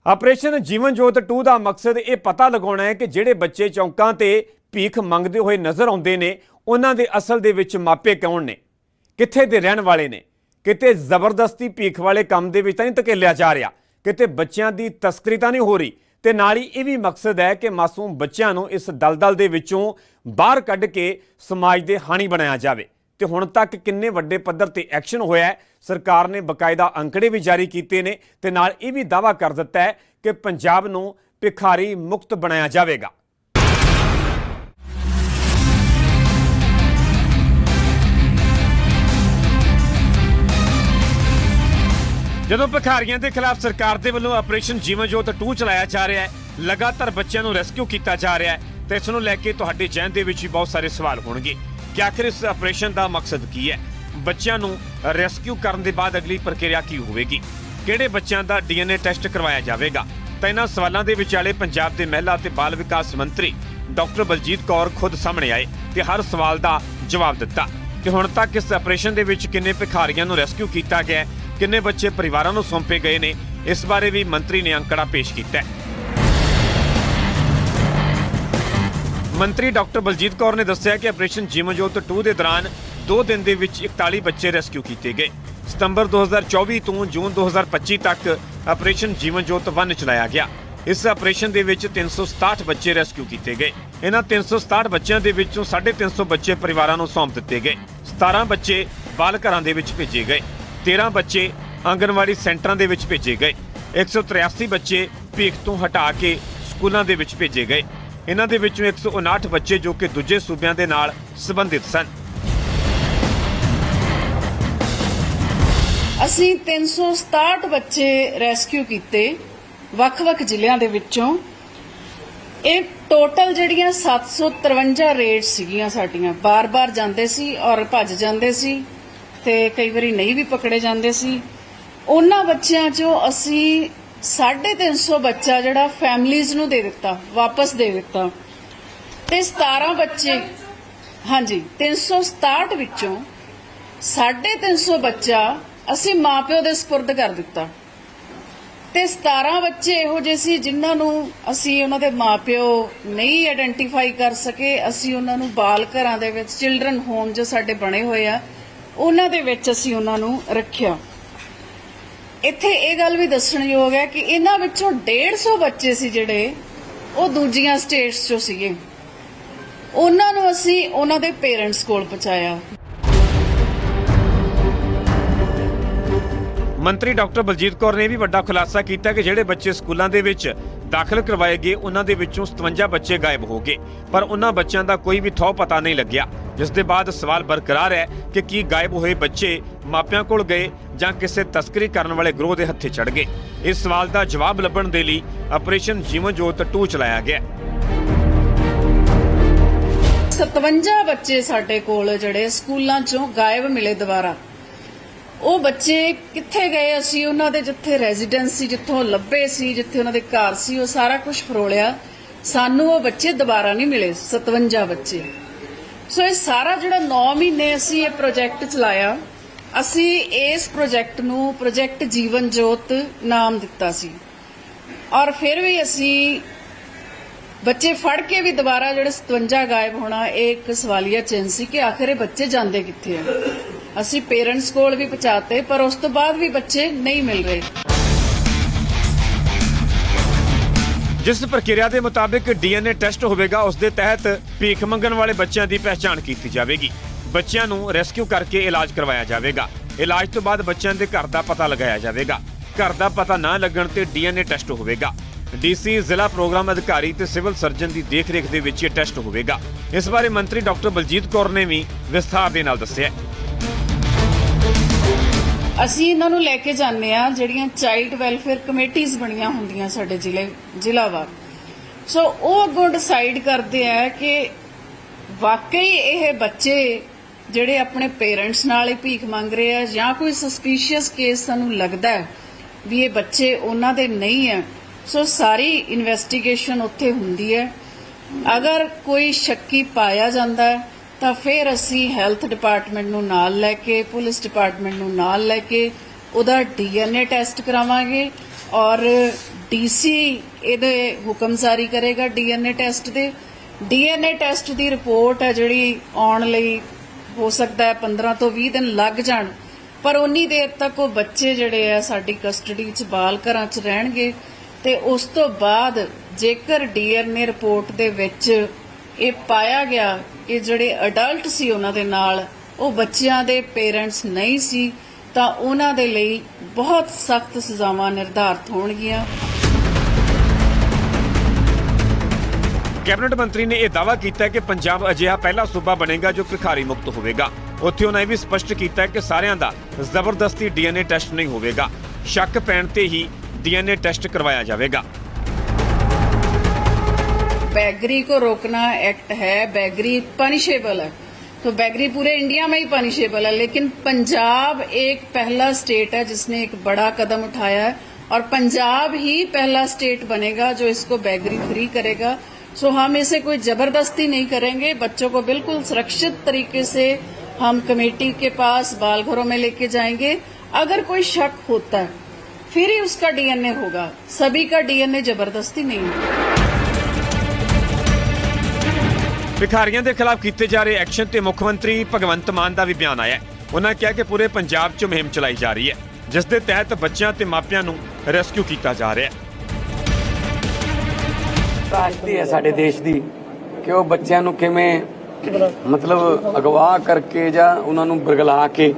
ਆਪਰੇਸ਼ਨ ਜੀਵਨ ਜੋਤ 2 ਦਾ ਮਕਸਦ ਇਹ ਪਤਾ ਲਗਾਉਣਾ ਹੈ ਕਿ ਜਿਹੜੇ ਬੱਚੇ ਚੌਂਕਾਂ ਤੇ ਭੀਖ ਮੰਗਦੇ ਹੋਏ ਨਜ਼ਰ ਆਉਂਦੇ ਨੇ, ਉਹਨਾਂ ਦੇ ਅਸਲ ਦੇ ਵਿੱਚ ਮਾਪੇ ਕੌਣ ਨੇ? ਕਿੱਥੇ ਦੇ ਰਹਿਣ ਵਾਲੇ ਨੇ? ਕਿਤੇ ਜ਼ਬਰਦਸਤੀ ਭੀਖ ਵਾਲੇ ਕੰਮ ਦੇ ਵਿੱਚ ਤਾਂ ਨਹੀਂ ਧਕੇਲਿਆ ਜਾ ਰਿਹਾ? ਕਿਤੇ ਬੱਚਿਆਂ ਦੀ ਤਸਕਰੀ ਤਾਂ ਨਹੀਂ ਹੋ ਰਹੀ? ਤੇ ਨਾਲ ਹੀ ਇਹ ਵੀ ਮਕਸਦ ਹੈ ਕਿ ਮਾਸੂਮ ਬੱਚਿਆਂ ਨੂੰ ਇਸ ਦਲਦਲ ਦੇ ਵਿੱਚੋਂ ਬਾਹਰ ਕੱਢ ਕੇ ਸਮਾਜ ਦੇ ਹਾਣੀ ਬਣਾਇਆ ਜਾਵੇ। ਤੇ ਹੁਣ ਤੱਕ ਕਿੰਨੇ ਵੱਡੇ ਪੱਧਰ ਤੇ ਐਕਸ਼ਨ ਹੋਇਆ ਸਰਕਾਰ ਨੇ ਬਕਾਇਦਾ ਅੰਕੜੇ ਵੀ ਜਾਰੀ ਕੀਤੇ ਨੇ ਤੇ ਨਾਲ ਇਹ ਵੀ ਦਾਅਵਾ ਕਰ ਦਿੱਤਾ ਹੈ ਕਿ ਪੰਜਾਬ ਨੂੰ ਭਿਖਾਰੀ ਮੁਕਤ ਬਣਾਇਆ ਜਾਵੇਗਾ। ਜਦੋਂ ਭਿਖਾਰੀਆਂ ਦੇ ਖਿਲਾਫ ਸਰਕਾਰ ਦੇ ਵੱਲੋਂ ਆਪਰੇਸ਼ਨ ਜੀਵਨ ਜੋਤ 2 ਚਲਾਇਆ ਜਾ ਰਿਹਾ ਹੈ, ਲਗਾਤਾਰ ਬੱਚਿਆਂ ਨੂੰ ਰੈਸਕਿਊ ਕੀਤਾ ਜਾ ਰਿਹਾ ਹੈ ਤੇ ਇਸ ਨੂੰ ਲੈ ਕੇ ਤੁਹਾਡੇ ਜਹਿਨ ਦੇ ਵਿੱਚ ਵੀ ਬਹੁਤ ਸਾਰੇ ਸਵਾਲ ਹੋਣਗੇ। ਕਿ ਆਖਿਰ ਇਸ ਆਪਰੇਸ਼ਨ ਦਾ ਮਕਸਦ ਕੀ ਹੈ? ਬੱਚਿਆਂ ਨੂੰ ਰੈਸਕਿਊ ਕਰਨ ਦੇ ਬਾਅਦ ਅਗਲੀ ਪ੍ਰਕਿਰਿਆ ਕੀ ਹੋਵੇਗੀ? ਕਿਹੜੇ ਬੱਚਿਆਂ ਦਾ ਡੀਐਨਏ ਟੈਸਟ ਕਰਵਾਇਆ ਜਾਵੇਗਾ? ਤਾਂ ਇਹਨਾਂ ਸਵਾਲਾਂ ਦੇ ਵਿਚਾਲੇ ਪੰਜਾਬ ਦੇ ਮਹਿਲਾ ਅਤੇ ਬਾਲ ਵਿਕਾਸ ਮੰਤਰੀ ਡਾਕਟਰ ਬਲਜੀਤ ਕੌਰ ਖੁਦ ਸਾਹਮਣੇ ਆਏ ਤੇ ਹਰ ਸਵਾਲ ਦਾ ਜਵਾਬ ਦਿੱਤਾ। ਕਿ ਹੁਣ ਤੱਕ ਇਸ ਆਪਰੇਸ਼ਨ ਦੇ ਵਿੱਚ ਕਿੰਨੇ ਭਿਖਾਰੀਆਂ ਨੂੰ ਰੈਸਕਿਊ ਕੀਤਾ ਗਿਆ ਕਿੰਨੇ ਬੱਚੇ ਪਰਿਵਾਰਾਂ ਨੂੰ ਸੌਂਪੇ ਗਏ ਨੇ? ਇਸ ਬਾਰੇ ਵੀ ਮੰਤਰੀ ਨੇ ਅੰਕੜਾ ਪੇਸ਼ ਕੀਤਾ ਹੈ। ਮੰਤਰੀ ਡਾਕਟਰ ਬਲਜੀਤ ਕੌਰ ਨੇ ਦੱਸਿਆ ਕਿ ਆਪਰੇਸ਼ਨ ਜੀਵਨ ਜੋਤ 2 ਦੇ ਦੌਰਾਨ 2 ਦਿਨ ਦੇ ਵਿੱਚ 41 ਬੱਚੇ ਰੈਸਕਿਊ ਕੀਤੇ ਗਏ। ਸਤੰਬਰ 2024 ਤੋਂ ਜੂਨ 2025 ਤੱਕ ਆਪਰੇਸ਼ਨ ਜੀਵਨ ਜੋਤ 1 ਚਲਾਇਆ ਗਿਆ। ਇਸ ਆਪਰੇਸ਼ਨ ਦੇ ਵਿੱਚ 367 ਬੱਚੇ ਰੈਸਕਿਊ ਕੀਤੇ ਗਏ। ਇਹਨਾਂ 367 ਬੱਚਿਆਂ ਦੇ ਵਿੱਚੋਂ 350 ਬੱਚੇ ਪਰਿਵਾਰਾਂ ਨੂੰ ਸੌਂਪ ਦਿੱਤੇ ਗਏ। 17 ਬੱਚੇ ਬਾਲ ਘਰਾਂ ਦੇ ਵਿੱਚ ਭੇਜੇ ਗਏ। 13 ਬੱਚੇ ਆਂਗਨਵਾੜੀ ਸੈਂਟਰਾਂ ਦੇ ਵਿੱਚ ਭੇਜੇ ਗਏ। 183 ਬੱਚੇ ਭੀਖ ਤੋਂ ਹਟਾ ਕੇ ਸਕੂਲਾਂ ਦੇ ਵਿੱਚ ਭੇਜੇ ਗਏ। ਇਹਨਾਂ ਦੇ ਵਿੱਚੋਂ 159 ਬੱਚੇ ਜੋ ਕਿ ਦੂਜੇ ਸੂਬਿਆਂ ਦੇ ਨਾਲ ਸੰਬੰਧਿਤ ਸਨ। ਅਸੀਂ 367 ਬੱਚੇ ਰੈਸਕਿਊ ਕੀਤੇ ਵੱਖ-ਵੱਖ ਜ਼ਿਲ੍ਹਿਆਂ ਦੇ ਵਿੱਚੋਂ। ਇਹ ਟੋਟਲ ਜਿਹੜੀਆਂ 753 ਰੇਡ ਸੀਗੀਆਂ ਸਾਡੀਆਂ। ਬਾਰ-ਬਾਰ ਜਾਂਦੇ ਸੀ ਔਰ ਭੱਜ ਜਾਂਦੇ ਸੀ ਤੇ ਕਈ ਵਾਰੀ ਨਹੀਂ ਵੀ ਪਕੜੇ ਜਾਂਦੇ ਸੀ। ਉਹਨਾਂ ਬੱਚਿਆਂ 'ਚੋਂ ਅਸੀਂ 350 ਬੱਚਾ ਜਿਹੜਾ ਫੈਮਲੀਆਂ ਨੂੰ ਦੇ ਦਿੱਤਾ, ਵਾਪਸ ਦੇ ਦਿੱਤਾ। ਤੇ 17 ਬੱਚੇ, ਹਾਂਜੀ 367 ਵਿੱਚੋਂ 350 ਬੱਚਾ ਅਸੀਂ ਮਾਪਿਓ ਦੇ ਸਪੁਰਦ ਕਰ ਦਿੱਤਾ। ਤੇ 17 ਬੱਚੇ ਇਹੋ ਜਿਹੇ ਸੀ ਜਿਨ੍ਹਾਂ ਨੂੰ ਅਸੀਂ ਉਹਨਾਂ ਦੇ ਮਾਪਿਓ ਨਹੀਂ ਆਇਡੈਂਟੀਫਾਈ ਕਰ ਸਕੇ। ਅਸੀਂ ਉਹਨਾਂ ਨੂੰ ਬਾਲ ਘਰਾਂ ਦੇ ਵਿੱਚ ਚਿਲਡਰਨ ਹੋਮ ਜੋ ਸਾਡੇ ਬਣੇ ਹੋਏ ਆ, ਉਹਨਾਂ ਦੇ ਵਿੱਚ ਅਸੀਂ ਉਹਨਾਂ ਨੂੰ ਰੱਖਿਆ। ਇੱਥੇ ਇਹ ਗੱਲ ਵੀ ਦੱਸਣਯੋਗ ਹੈ ਕਿ ਇਹਨਾਂ ਵਿੱਚੋਂ 150 ਬੱਚੇ ਸੀ ਜਿਹੜੇ ਉਹ ਦੂਜੀਆਂ ਸਟੇਟਸ ਚੋਂ ਸੀਗੇ। ਉਹਨਾਂ ਨੂੰ ਅਸੀਂ ਉਹਨਾਂ ਦੇ ਪੇਰੈਂਟਸ ਕੋਲ ਪਹੁੰਚਾਇਆ। ਮੰਤਰੀ ਡਾਕਟਰ ਬਲਜੀਤ ਕੌਰ ਨੇ ਵੀ ਵੱਡਾ ਖੁਲਾਸਾ ਕੀਤਾ ਕਿ ਜਿਹੜੇ ਬੱਚੇ ਸਕੂਲਾਂ ਦੇ ਵਿੱਚ ਦਾਖਲ ਕਰਵਾਏ ਗਏ, ਉਹਨਾਂ ਦੇ ਵਿੱਚੋਂ 57 ਬੱਚੇ ਗਾਇਬ ਹੋ ਗਏ। ਪਰ ਉਹਨਾਂ ਬੱਚਿਆਂ ਦਾ ਕੋਈ ਵੀ ਥੌ ਪਤਾ ਨਹੀਂ ਲੱਗਿਆ। ਜਿਸ ਦੇ ਬਾਅਦ ਸਵਾਲ ਬਰਕਰਾਰ ਹੈ ਕਿ ਕੀ ਗਾਇਬ ਹੋਏ ਬੱਚੇ ਮਾਪਿਆਂ ਕੋਲ ਗਏ ਜਾਂ ਕਿਸੇ ਤਸਕਰੀ ਕਰਨ ਵਾਲੇ ਗਰੋਹ ਦੇ ਹੱਥੇ ਚੜ ਗਏ? ਇਸ ਸਵਾਲ ਦਾ ਜਵਾਬ ਲੱਭਣ ਦੇ ਲਈ ਆਪਰੇਸ਼ਨ ਜੀਵਨ ਜੋਤ 2 ਚਲਾਇਆ ਗਿਆ। 57 ਬੱਚੇ ਸਾਡੇ ਕੋਲ ਜਿਹੜੇ ਸਕੂਲਾਂ ਚੋਂ ਗਾਇਬ ਮਿਲੇ ਦੁਬਾਰਾ। ਉਹ ਬੱਚੇ ਕਿੱਥੇ ਗਏ? ਅਸੀਂ ਉਹਨਾਂ ਦੇ ਜਿੱਥੇ ਰੈਜੀਡੈਂਸ ਸੀ ਜਿੱਥੋਂ ਲੱਭੇ ਸੀ, ਜਿੱਥੇ ਉਹਨਾਂ ਦੇ ਘਰ ਸੀ, ਉਹ ਸਾਰਾ ਕੁਝ ਫਰੋਲਿਆ। ਸਾਨੂੰ ਉਹ ਬੱਚੇ ਦੁਬਾਰਾ ਨਹੀਂ ਮਿਲੇ 57 ਬੱਚੇ। ਸੋ ਇਹ ਸਾਰਾ ਜਿਹੜਾ 9 ਮਹੀਨੇ ਅਸੀਂ ਇਹ ਪ੍ਰੋਜੈਕਟ ਚਲਾਇਆ, ਅਸੀਂ ਇਸ ਪ੍ਰੋਜੈਕਟ ਨੂੰ ਪ੍ਰੋਜੈਕਟ ਜੀਵਨ ਜੋਤ ਨਾਮ ਦਿੱਤਾ ਸੀ। ਔਰ ਫਿਰ ਵੀ ਅਸੀਂ ਬੱਚੇ ਫੜ ਕੇ ਵੀ ਦੁਬਾਰਾ ਜਿਹੜੇ 57 ਗਾਇਬ ਹੋਣਾ, ਇਹ ਇੱਕ ਸਵਾਲੀਆ ਚਿੰਨ ਸੀ ਕਿ ਆਖਿਰ ਇਹ ਬੱਚੇ ਜਾਂਦੇ ਕਿੱਥੇ ਆ? ਅਸੀਂ ਪੇਰੈਂਟਸ ਕੋਲ ਵੀ ਪਹੁੰਚਾਤੇ, ਪਰ ਉਸ ਤੋਂ ਬਾਅਦ ਵੀ ਬੱਚੇ ਨਹੀਂ ਮਿਲ ਰਹੇ। ਜਿਸ ਪ੍ਰਕਿਰਿਆ ਦੇ ਮੁਤਾਬਿਕ ਡੀਐਨਏ ਟੈਸਟ ਹੋਵੇਗਾ, ਉਸ ਦੇ ਤਹਿਤ ਭੀਖ ਮੰਗਣ ਵਾਲੇ ਬੱਚਿਆਂ ਦੀ ਪਹਿਚਾਣ ਕੀਤੀ ਜਾਵੇਗੀ। ਬੱਚਿਆਂ ਨੂੰ ਰੈਸਕਿਊ ਕਰਕੇ ਇਲਾਜ ਕਰਵਾਇਆ ਜਾਵੇਗਾ। ਇਲਾਜ ਤੋਂ ਬਾਅਦ ਬੱਚਿਆਂ ਦੇ ਘਰ ਦਾ ਪਤਾ ਲਗਾਇਆ ਜਾਵੇਗਾ। ਘਰ ਦਾ ਪਤਾ ਨਾ ਲੱਗਣ ਤੇ ਡੀਐਨਏ ਟੈਸਟ ਹੋਵੇਗਾ। ਡੀਸੀ ਜ਼ਿਲ੍ਹਾ ਪ੍ਰੋਗਰਾਮ ਅਧਿਕਾਰੀ ਤੇ ਸਿਵਲ ਸਰਜਨ ਦੀ ਦੇਖਰੇਖ ਦੇ ਵਿੱਚ ਇਹ ਟੈਸਟ ਹੋਵੇਗਾ। ਇਸ ਬਾਰੇ ਮੰਤਰੀ ਡਾਕਟਰ ਬਲਜੀਤ ਕੌਰ ਨੇ ਵੀ ਵਿਸਥਾਰ ਦੇ ਨਾਲ ਦੱਸਿਆ ਅਸੀਂ ਇਹਨਾਂ ਨੂੰ ਲੈ ਕੇ ਜਾਂਦੇ ਆ ਜਿਹੜੀਆਂ ਚਾਈਲਡ ਵੈਲਫੇਅਰ ਕਮੇਟੀਆਂ ਬਣੀਆਂ ਹੁੰਦੀਆਂ ਸਾਡੇ ਜ਼ਿਲ੍ਹੇ ਜ਼ਿਲ੍ਹਾਵਾਰ ਸੋ ਉਹ ਅੱਗੋਂ ਡਿਸਾਈਡ ਕਰਦੇ ਆ ਕਿ ਵਾਕਈ ਇਹ ਬੱਚੇ ਜਿਹੜੇ ਆਪਣੇ ਪੇਰੈਂਟਸ ਨਾਲ ਹੀ ਭੀਖ ਮੰਗ ਰਹੇ ਆ, ਜਾਂ ਕੋਈ ਸਸਪੀਸ਼ੀਅਸ ਕੇਸ ਸਾਨੂੰ ਲੱਗਦਾ ਹੈ ਵੀ ਇਹ ਬੱਚੇ ਉਹਨਾਂ ਦੇ ਨਹੀਂ ਆ ਸੋ ਸਾਰੀ ਇਨਵੈਸਟੀਗੇਸ਼ਨ ਉੱਥੇ ਹੁੰਦੀ ਹੈ। ਅਗਰ ਕੋਈ ਸ਼ੱਕੀ ਪਾਇਆ ਜਾਂਦਾ ਹੈ ਤਾਂ ਫਿਰ ਅਸੀਂ ਹੈਲਥ ਡਿਪਾਰਟਮੈਂਟ ਨੂੰ ਨਾਲ ਲੈ ਕੇ, ਪੁਲਿਸ ਡਿਪਾਰਟਮੈਂਟ ਨੂੰ ਨਾਲ ਲੈ ਕੇ ਉਹਦਾ ਡੀਐਨਏ ਟੈਸਟ ਕਰਾਵਾਂਗੇ ਔਰ ਡੀਸੀ ਇਹਦੇ ਹੁਕਮ ਜਾਰੀ ਕਰੇਗਾ ਡੀਐਨਏ ਟੈਸਟ ਦੇ। ਡੀਐਨਏ ਟੈਸਟ ਦੀ ਰਿਪੋਰਟ ਹੈ ਜਿਹੜੀ ਆਉਣ ਲਈ ਹੋ ਸਕਦਾ ਹੈ 15 ਤੋਂ 20 ਦਿਨ ਲੱਗ ਜਾਣ, ਪਰ ਉਨੀ ਦੇਰ ਤੱਕ ਉਹ ਬੱਚੇ ਜਿਹੜੇ ਆ ਸਾਡੀ ਕਸਟਡੀ 'ਚ ਬਾਲ ਘਰਾਂ 'ਚ ਰਹਿਣਗੇ ਤੇ ਉਸ ਤੋਂ ਬਾਅਦ ਜੇਕਰ ਡੀਐਨਏ ਰਿਪੋਰਟ ਦੇ ਵਿੱਚ ਇਹ ਪਾਇਆ ਗਿਆ ਕਿ ਜਿਹੜੇ ਅਡਲਟ ਸੀ ਉਹਨਾਂ ਦੇ ਨਾਲ, ਉਹ ਬੱਚਿਆਂ ਦੇ ਪੇਰੈਂਟਸ ਨਹੀਂ ਸੀ, ਤਾਂ ਉਹਨਾਂ ਦੇ ਲਈ ਬਹੁਤ ਸਖਤ ਸਜ਼ਾਵਾਂ ਨਿਰਧਾਰਤ ਹੋਣਗੀਆਂ। ਕੈਬਨਿਟ ਮੰਤਰੀ ਨੇ ਇਹ ਦਾਅਵਾ ਕੀਤਾ ਕਿ ਪੰਜਾਬ ਅਜਿਹਾ ਪਹਿਲਾ ਸੂਬਾ ਬਣੇਗਾ ਜੋ ਭਿਖਾਰੀ ਮੁਕਤ ਹੋਵੇਗਾ। ਉੱਥੇ ਉਹਨਾਂ ਇਹ ਵੀ ਸਪਸ਼ਟ ਕੀਤਾ ਕਿ ਸਾਰਿਆਂ ਦਾ ਜ਼ਬਰਦਸਤੀ ਡੀਐਨਏ ਟੈਸਟ ਨਹੀਂ ਹੋਵੇਗਾ। ਸ਼ੱਕ ਪੈਣ ਤੇ ਹੀ ਡੀਐਨਏ ਟੈਸਟ ਕਰਵਾਇਆ ਜਾਵੇਗਾ। बैगरी को रोकना एक्ट है, बैगरी पनिशेबल है। तो बैगरी पूरे इंडिया में ही पनिशेबल है, लेकिन पंजाब एक पहला स्टेट है जिसने एक बड़ा कदम उठाया है और पंजाब ही पहला स्टेट बनेगा जो इसको बैगरी फ्री करेगा। सो हम इसे कोई ज़बरदस्ती नहीं करेंगे। बच्चों को बिल्कुल सुरक्षित तरीके से हम कमेटी के पास बाल घरों में लेके जाएँगे। अगर कोई शक होता है, फिर ही उसका डीएनए होगा। सभी का डीएनए ज़बरदस्ती नहीं होगा ਭਿਖਾਰੀਆਂ ਦੇ ਖਿਲਾਫ ਕੀਤੇ ਜਾ ਰਹੇ ਐਕਸ਼ਨ ਤੇ ਮੁੱਖ ਮੰਤਰੀ ਭਗਵੰਤ ਮਾਨ ਦਾ ਵੀ ਬਿਆਨ ਆਇਆ ਉਹਨਾਂ ਕਿਹਾ ਕਿ ਪੂਰੇ ਪੰਜਾਬ 'ਚ ਮੁਹਿੰਮ ਚਲਾਈ ਜਾ ਰਹੀ ਹੈ, ਜਿਸ ਦੇ ਤਹਿਤ ਬੱਚਿਆਂ ਤੇ ਮਾਪਿਆਂ ਨੂੰ ਰੈਸਕਿਊ ਕੀਤਾ ਜਾ ਰਿਹਾ ਹੈ। ਤਰਾਸ਼ਦੀ ਹੈ ਸਾਡੇ ਦੇਸ਼ ਦੀ ਕਿ ਉਹ ਬੱਚਿਆਂ ਨੂੰ ਕਿਵੇਂ ਮਤਲਬ ਅਗਵਾ ਕਰਕੇ ਜਾਂ ਉਹਨਾਂ ਨੂੰ ਬਰਗਲਾ ਕੇ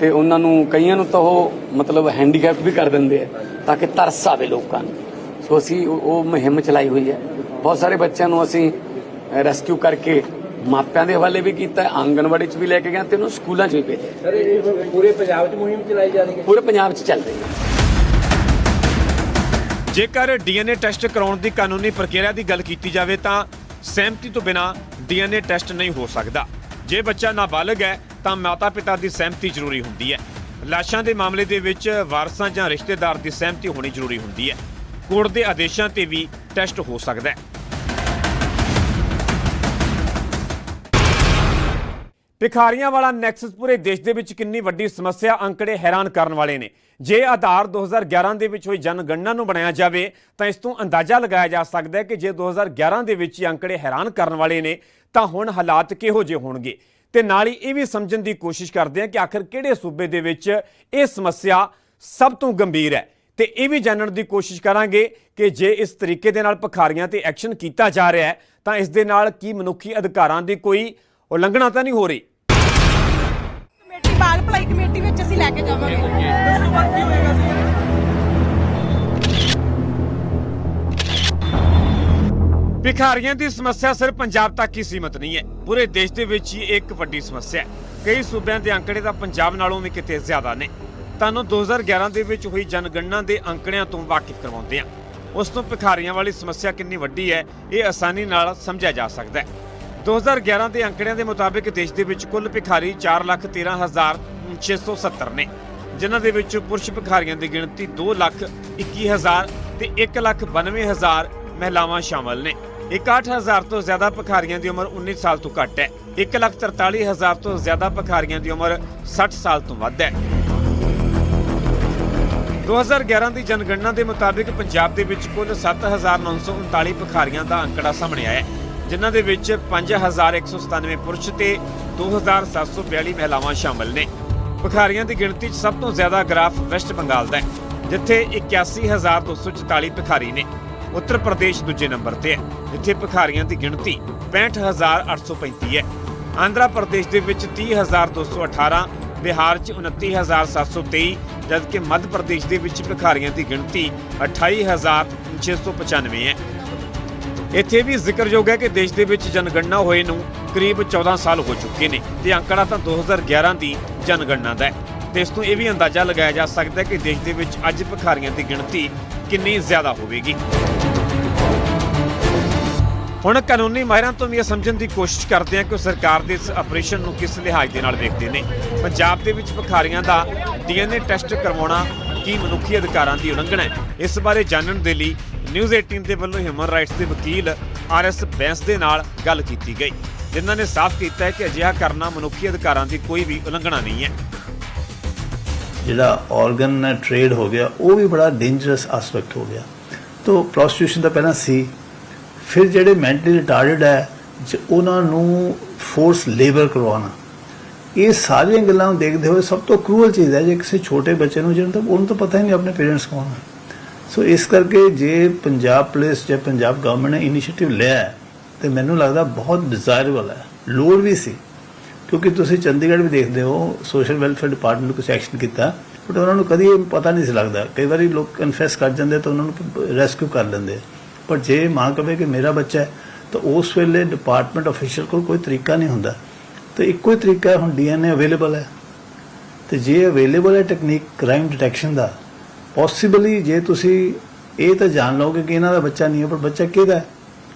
ਤੇ ਉਹਨਾਂ ਨੂੰ ਕਈਆਂ ਨੂੰ ਤਾਂ ਉਹ ਮਤਲਬ ਹੈਂਡੀਕੈਪ ਵੀ ਕਰ ਦਿੰਦੇ ਆ ਤਾਂ ਕਿ ਤਰਸ ਆਵੇ ਲੋਕਾਂ ਨੂੰ। ਸੋ ਅਸੀਂ ਉਹ ਮੁਹਿੰਮ ਚਲਾਈ ਹੋਈ ਹੈ। ਬਹੁਤ ਸਾਰੇ ਬੱਚਿਆਂ ਨੂੰ ਅਸੀਂ ਰੈਸਕਿਊ ਕਰਕੇ ਮਾਪਿਆਂ ਦੇ ਹਵਾਲੇ ਵੀ ਕੀਤਾ ਹੈ ਆਂਗਨਵਾੜੀ 'ਚ ਵੀ ਲੈ ਕੇ ਗਏ ਤੇ ਉਹਨੂੰ ਸਕੂਲਾਂ 'ਚ ਵੀ ਭੇਜਿਆ। ਸਰ ਇਹ ਪੂਰੇ ਪੰਜਾਬ 'ਚ ਮੁਹਿੰਮ ਚਲਾਈ ਜਾ ਰਹੀ ਹੈ? ਪੂਰੇ ਪੰਜਾਬ 'ਚ ਚੱਲ ਰਹੀ ਹੈ। ਜੇਕਰ ਡੀਐਨਏ ਟੈਸਟ ਕਰਾਉਣ ਦੀ ਕਾਨੂੰਨੀ ਪ੍ਰਕਿਰਿਆ ਦੀ ਗੱਲ ਕੀਤੀ ਜਾਵੇ ਤਾਂ ਸਹਿਮਤੀ ਤੋਂ ਬਿਨਾ ਡੀਐਨਏ ਟੈਸਟ ਨਹੀਂ ਹੋ ਸਕਦਾ। ਜੇ ਬੱਚਾ ਨਾਬਾਲਗ ਹੈ ਤਾਂ ਮਾਤਾ-ਪਿਤਾ ਦੀ ਸਹਿਮਤੀ ਜ਼ਰੂਰੀ ਹੁੰਦੀ ਹੈ। ਲਾਸ਼ਾਂ ਦੇ ਮਾਮਲੇ ਦੇ ਵਿੱਚ ਵਾਰਸਾਂ ਜਾਂ ਰਿਸ਼ਤੇਦਾਰ ਦੀ ਸਹਿਮਤੀ ਹੋਣੀ ਜ਼ਰੂਰੀ ਹੁੰਦੀ ਹੈ। ਕੋਰਟ ਦੇ ਆਦੇਸ਼ਾਂ ਤੇ ਵੀ ਟੈਸਟ ਹੋ ਸਕਦਾ ਹੈ। ਭਿਖਾਰੀਆਂ ਵਾਲਾ ਨੈਕਸਸ ਪੂਰੇ ਦੇਸ਼ ਦੇ ਵਿੱਚ ਕਿੰਨੀ ਵੱਡੀ ਸਮੱਸਿਆ ਅੰਕੜੇ ਹੈਰਾਨ ਕਰਨ ਵਾਲੇ ਨੇ। ਜੇ ਆਧਾਰ 2011 ਦੇ ਵਿੱਚ ਹੋਈ ਜਨਗਣਨਾ ਨੂੰ ਬਣਾਇਆ ਜਾਵੇ, ਤਾਂ ਇਸ ਤੋਂ ਅੰਦਾਜ਼ਾ ਲਗਾਇਆ ਜਾ ਸਕਦਾ ਹੈ ਕਿ ਜੇ 2011 ਦੇ ਵਿੱਚ ਹੀ ਅੰਕੜੇ ਹੈਰਾਨ ਕਰਨ ਵਾਲੇ ਨੇ, ਤਾਂ ਹੁਣ ਹਾਲਾਤ ਕਿਹੋ ਜਿਹੇ ਹੋਣਗੇ। ਤੇ ਨਾਲ ਹੀ ਇਹ ਵੀ ਸਮਝਣ ਦੀ ਕੋਸ਼ਿਸ਼ ਕਰਦੇ ਹਾਂ ਕਿ ਆਖਰ ਕਿਹੜੇ ਸੂਬੇ ਦੇ ਵਿੱਚ ਇਹ ਸਮੱਸਿਆ ਸਭ ਤੋਂ ਗੰਭੀਰ ਹੈ। ਤੇ ਇਹ ਵੀ ਜਾਣਨ ਦੀ ਕੋਸ਼ਿਸ਼ ਕਰਾਂਗੇ ਕਿ ਜੇ ਇਸ ਤਰੀਕੇ ਦੇ ਨਾਲ ਭਿਖਾਰੀਆਂ ਤੇ ਐਕਸ਼ਨ ਕੀਤਾ ਜਾ ਰਿਹਾ ਹੈ, ਤਾਂ ਇਸ ਦੇ ਨਾਲ ਕੀ ਮਨੁੱਖੀ ਅਧਿਕਾਰਾਂ ਦੀ ਕੋਈ ਉਲੰਘਣਾ ਤਾਂ ਨਹੀਂ ਹੋ ਰਹੀ? ਭਲਾਈ ਕਮੇਟੀ ਵਿੱਚ ਅਸੀਂ ਲੈ ਕੇ ਜਾਵਾਂਗੇ। ਭਿਖਾਰੀਆਂ ਦੀ ਸਮੱਸਿਆ ਸਿਰਫ ਪੰਜਾਬ ਤੱਕ ਹੀ ਸੀਮਤ ਨਹੀਂ ਹੈ। ਪੂਰੇ ਦੇਸ਼ ਦੇ ਵਿੱਚ ਹੀ ਇੱਕ ਵੱਡੀ ਸਮੱਸਿਆ ਹੈ। ਕਈ ਸੂਬਿਆਂ ਦੇ ਅੰਕੜੇ ਤਾਂ ਪੰਜਾਬ ਨਾਲੋਂ ਵੀ ਕਿਤੇ ਜ਼ਿਆਦਾ ਨੇ। ਤੁਹਾਨੂੰ 2011 ਦੇ ਵਿੱਚ ਹੋਈ ਜਨਗਣਨਾ ਦੇ ਅੰਕੜਿਆਂ ਤੋਂ ਵਾਕਿਫ ਕਰਵਾਉਂਦੇ ਹਾਂ। ਉਸ ਤੋਂ ਭਿਖਾਰੀਆਂ ਵਾਲੀ ਸਮੱਸਿਆ ਕਿੰਨੀ ਵੱਡੀ ਹੈ ਇਹ ਆਸਾਨੀ ਨਾਲ ਸਮਝਿਆ ਜਾ ਸਕਦਾ ਹੈ। 2011 ਦੇ ਅੰਕੜਿਆਂ ਦੇ ਮੁਤਾਬਿਕ ਦੇਸ਼ ਦੇ ਵਿੱਚ ਕੁੱਲ ਭਿਖਾਰੀ 413670 ਨੇ, ਜਿਨ੍ਹਾਂ ਦੇ ਵਿੱਚ ਪੁਰਸ਼ ਭਿਖਾਰੀਆਂ ਦੀ ਗਿਣਤੀ 221000 ਤੇ 192000 ਮਹਿਲਾਵਾਂ ਸ਼ਾਮਲ ਨੇ। 61000 ਤੋਂ ਜ਼ਿਆਦਾ ਭਿਖਾਰੀਆਂ ਦੀ ਉਮਰ 19 ਸਾਲ ਤੋਂ ਘੱਟ ਹੈ। 143000 ਤੋਂ ਜ਼ਿਆਦਾ ਭਿਖਾਰੀਆਂ ਦੀ ਉਮਰ 60 ਸਾਲ ਤੋਂ ਵੱਧ ਹੈ। 2011 ਦੀ ਜਨਗਣਨਾ ਦੇ ਮੁਤਾਬਿਕ ਪੰਜਾਬ ਦੇ ਵਿੱਚ ਕੁੱਲ 7939 ਭਿਖਾਰੀਆਂ ਦਾ ਅੰਕੜਾ ਸਾਹਮਣੇ ਆਇਆ ਹੈ, ਜਿਨ੍ਹਾਂ ਦੇ ਵਿੱਚ 5197 ਪੁਰਸ਼ ਤੇ 2742 ਮਹਿਲਾਵਾਂ ਸ਼ਾਮਲ ਨੇ। ਭਿਖਾਰੀਆਂ ਦੀ ਗਿਣਤੀ 'ਚ ਸਭ ਤੋਂ ਜ਼ਿਆਦਾ ਗ੍ਰਾਫ ਵੈਸਟ ਬੰਗਾਲ ਦਾ ਹੈ, ਜਿੱਥੇ 81244 ਭਿਖਾਰੀ ਨੇ। ਉੱਤਰ ਪ੍ਰਦੇਸ਼ ਦੂਜੇ ਨੰਬਰ ਤੇ ਹੈ, ਜਿੱਥੇ ਭਿਖਾਰੀਆਂ ਦੀ ਗਿਣਤੀ 65835 ਹੈ। ਆਂਧਰਾ ਪ੍ਰਦੇਸ਼ ਦੇ ਵਿੱਚ 30218 ਬਿਹਾਰ 'ਚ 29723 ਜਦਕਿ ਮੱਧ ਪ੍ਰਦੇਸ਼ ਦੇ ਵਿੱਚ ਭਿਖਾਰੀਆਂ ਦੀ ਗਿਣਤੀ 28695 ਹੈ। ਇੱਥੇ ਵੀ ਜ਼ਿਕਰਯੋਗ ਹੈ ਕਿ ਦੇਸ਼ ਦੇ ਵਿੱਚ ਜਨਗਣਨਾ ਹੋਏ ਨੂੰ ਕਰੀਬ 14 ਸਾਲ ਹੋ ਚੁੱਕੇ ਨੇ ਤੇ ਅੰਕੜਾ ਤਾਂ 2011 ਦੀ ਜਨਗਣਨਾ ਦਾ ਹੈ। ਤੇ ਇਸ ਤੋਂ ਇਹ ਵੀ ਅੰਦਾਜ਼ਾ ਲਗਾਇਆ ਜਾ ਸਕਦਾ ਹੈ ਕਿ ਦੇਸ਼ ਦੇ ਵਿੱਚ ਅੱਜ ਭਿਖਾਰੀਆਂ ਦੀ ਗਿਣਤੀ ਕਿੰਨੀ ਜ਼ਿਆਦਾ ਹੋਵੇਗੀ। ਹੁਣ ਕਾਨੂੰਨੀ ਮਾਹਿਰਾਂ ਤੋਂ ਵੀ ਇਹ ਸਮਝਣ ਦੀ ਕੋਸ਼ਿਸ਼ ਕਰਦੇ ਹਾਂ ਕਿ ਉਹ ਸਰਕਾਰ ਦੇ ਇਸ ਆਪਰੇਸ਼ਨ ਨੂੰ ਕਿਸ ਲਿਹਾਜ਼ ਦੇ ਨਾਲ ਵੇਖਦੇ ਨੇ। ਪੰਜਾਬ ਦੇ ਵਿੱਚ ਭਿਖਾਰੀਆਂ ਦਾ ਡੀਐਨਏ ਟੈਸਟ ਕਰਵਾਉਣਾ ਕੀ ਮਨੁੱਖੀ ਅਧਿਕਾਰਾਂ ਦੀ ਉਲੰਘਣਾ ਹੈ? ਇਸ ਬਾਰੇ ਜਾਣਨ ਦੇ ਲਈ ਨਿਊਜ਼ 18 ਦੇ ਵੱਲੋਂ ਹਿਊਮਨ ਰਾਈਟਸ ਦੇ ਵਕੀਲ ਆਰ ਐਸ ਬੈਂਸ ਦੇ ਨਾਲ ਗੱਲ ਕੀਤੀ ਗਈ, ਜਿਨ੍ਹਾਂ ਨੇ ਸਾਫ਼ ਕੀਤਾ ਹੈ ਕਿ ਅਜਿਹਾ ਕਰਨਾ ਮਨੁੱਖੀ ਅਧਿਕਾਰਾਂ ਦੀ ਕੋਈ ਵੀ ਉਲੰਘਣਾ ਨਹੀਂ ਹੈ। ਜਿਹੜਾ ਆਰਗਨ ਟ੍ਰੇਡ ਹੋ ਗਿਆ, ਉਹ ਵੀ ਬੜਾ ਡੇਂਜਰਸ ਐਸਪੈਕਟ ਹੋ ਗਿਆ। ਤੋਂ ਪ੍ਰੋਸਟੀਟਿਊਸ਼ਨ ਤਾਂ ਪਹਿਲਾਂ ਸੀ, ਫਿਰ ਜਿਹੜੇ ਮੈਂਟਲੀ ਰਿਟਾਰਡਡ ਹੈ, ਜ- ਉਹਨਾਂ ਨੂੰ ਫੋਰਸ ਲੇਬਰ ਕਰਵਾਉਣਾ ਇਹ ਸਾਰੀਆਂ ਗੱਲਾਂ ਨੂੰ ਦੇਖਦੇ ਹੋਏ ਸਭ ਤੋਂ ਕਰੂਅਲ ਚੀਜ਼ ਹੈ ਜੇ ਕਿਸੇ ਛੋਟੇ ਬੱਚੇ ਨੂੰ ਜਿਹਨੂੰ ਤਾਂ ਉਹਨੂੰ ਤਾਂ ਪਤਾ ਹੀ ਨਹੀਂ ਆਪਣੇ ਪੇਰੈਂਟਸ ਕੌਣ ਹੈ। ਸੋ ਇਸ ਕਰਕੇ ਜੇ ਪੰਜਾਬ ਪੁਲਿਸ ਜਾਂ ਪੰਜਾਬ ਗਵਰਨਮੈਂਟ ਨੇ ਇਨੀਸ਼ੀਏਟਿਵ ਲਿਆ ਹੈ, ਤੇ ਮੈਨੂੰ ਲੱਗਦਾ ਬਹੁਤ ਡਿਜ਼ਾਇਰੇਬਲ ਹੈ। ਲੋੜ ਵੀ ਸੀ। ਕਿਉਂਕਿ ਤੁਸੀਂ ਚੰਡੀਗੜ੍ਹ ਵੀ ਦੇਖਦੇ ਹੋ ਸੋਸ਼ਲ ਵੈਲਫੇਅਰ ਡਿਪਾਰਟਮੈਂਟ ਨੇ ਕੁਝ ਐਕਸ਼ਨ ਕੀਤਾ ਬਟ ਉਹਨਾਂ ਨੂੰ ਕਦੀ ਇਹ ਪਤਾ ਨਹੀਂ ਸੀ ਲੱਗਦਾ। ਕਈ ਵਾਰੀ ਲੋਕ ਕਨਫੈਸ ਕਰ ਜਾਂਦੇ ਤਾਂ ਉਹਨਾਂ ਨੂੰ ਰੈਸਕਿਊ ਕਰ ਲੈਂਦੇ ਪਰ ਜੇ ਮਾਂ ਕਹੇ ਕਿ ਮੇਰਾ ਬੱਚਾ ਹੈ ਤਾਂ ਉਸ ਵੇਲੇ ਡਿਪਾਰਟਮੈਂਟ ਅਫੀਸ਼ੀਅਲ ਕੋਲ ਕੋਈ ਤਰੀਕਾ ਨਹੀਂ ਹੁੰਦਾ। ਤਾਂ ਇੱਕੋ ਹੀ ਤਰੀਕਾ ਹੈ ਹੁਣ ਡੀਐਨਏ ਅਵੇਲੇਬਲ ਹੈ। ਤੇ ਜੇ ਅਵੇਲੇਬਲ ਹੈ ਟੈਕਨੀਕ ਕ੍ਰਾਈਮ ਡਿਟੈਕਸ਼ਨ ਦਾ ਪੋਸੀਬਲੀ ਜੇ ਤੁਸੀਂ ਇਹ ਤਾਂ ਜਾਣ ਲਓਗੇ ਕਿ ਇਹਨਾਂ ਦਾ ਬੱਚਾ ਨਹੀਂ ਹੈ, ਪਰ ਬੱਚਾ ਕਿਹਦਾ ਹੈ?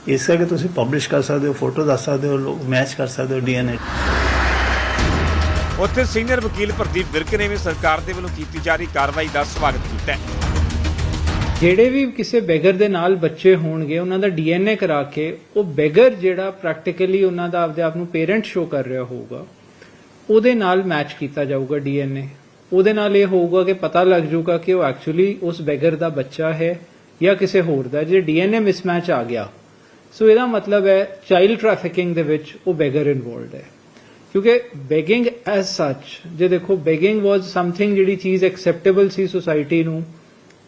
ਇਸ ਕਰਕੇ ਤੁਸੀਂ ਪਬਲਿਸ਼ ਕਰ ਸਕਦੇ ਹੋ ਫੋਟੋ ਦੱਸ ਸਕਦੇ ਹੋ, ਲੋਕ ਮੈਚ ਕਰ ਸਕਦੇ ਹੋ ਡੀਐਨਏ। ਉੱਥੇ ਸੀਨੀਅਰ ਵਕੀਲ ਪ੍ਰਦੀਪ ਵਿਰਕ ਨੇ ਵੀ ਸਰਕਾਰ ਦੇ ਵੱਲੋਂ ਕੀਤੀ ਜਾ ਰਹੀ ਕਾਰਵਾਈ ਦਾ ਸਵਾਗਤ ਕੀਤਾ ਹੈ। ਜਿਹੜੇ ਵੀ ਕਿਸੇ ਬੈਗਰ ਦੇ ਨਾਲ ਬੱਚੇ ਹੋਣਗੇ, ਉਹਨਾਂ ਦਾ ਡੀਐਨਏ ਕਰਾ ਕੇ ਉਹ ਬੈਗਰ ਜਿਹੜਾ ਪ੍ਰੈਕਟੀਕਲੀ ਉਹਨਾਂ ਦਾ ਆਪਦੇ ਆਪ ਨੂੰ ਪੇਰੈਂਟ ਸ਼ੋ ਕਰ ਰਿਹਾ ਹੋਊਗਾ, ਉਹਦੇ ਨਾਲ ਮੈਚ ਕੀਤਾ ਜਾਊਗਾ ਡੀਐਨਏ। ਉਹਦੇ ਨਾਲ ਇਹ ਹੋਊਗਾ ਕਿ ਪਤਾ ਲੱਗ ਜਾਊਗਾ ਕਿ ਉਹ ਐਕਚੁਅਲੀ ਉਸ ਬੈਗਰ ਦਾ ਬੱਚਾ ਹੈ ਜਾਂ ਕਿਸੇ ਹੋਰ ਦਾ ਜੇ ਡੀਐਨਏ ਮਿਸਮੈਚ ਆ ਗਿਆ। ਸੋ ਇਹਦਾ ਮਤਲਬ ਹੈ ਚਾਈਲਡ ਟ੍ਰੈਫਿਕਿੰਗ ਦੇ ਵਿੱਚ ਉਹ ਬੈਗਰ ਇਨਵੋਲਡ ਹੈ। ਕਿਉਂਕਿ ਬੈਗਿੰਗ ਐਸ ਸੱਚ ਜੇ ਦੇਖੋ ਬੈਗਿੰਗ ਵਾਸ ਸਮਥਿੰਗ ਜਿਹੜੀ ਚੀਜ਼ ਐਕਸੈਪਟੇਬਲ ਸੀ ਸੋਸਾਇਟੀ ਨੂੰ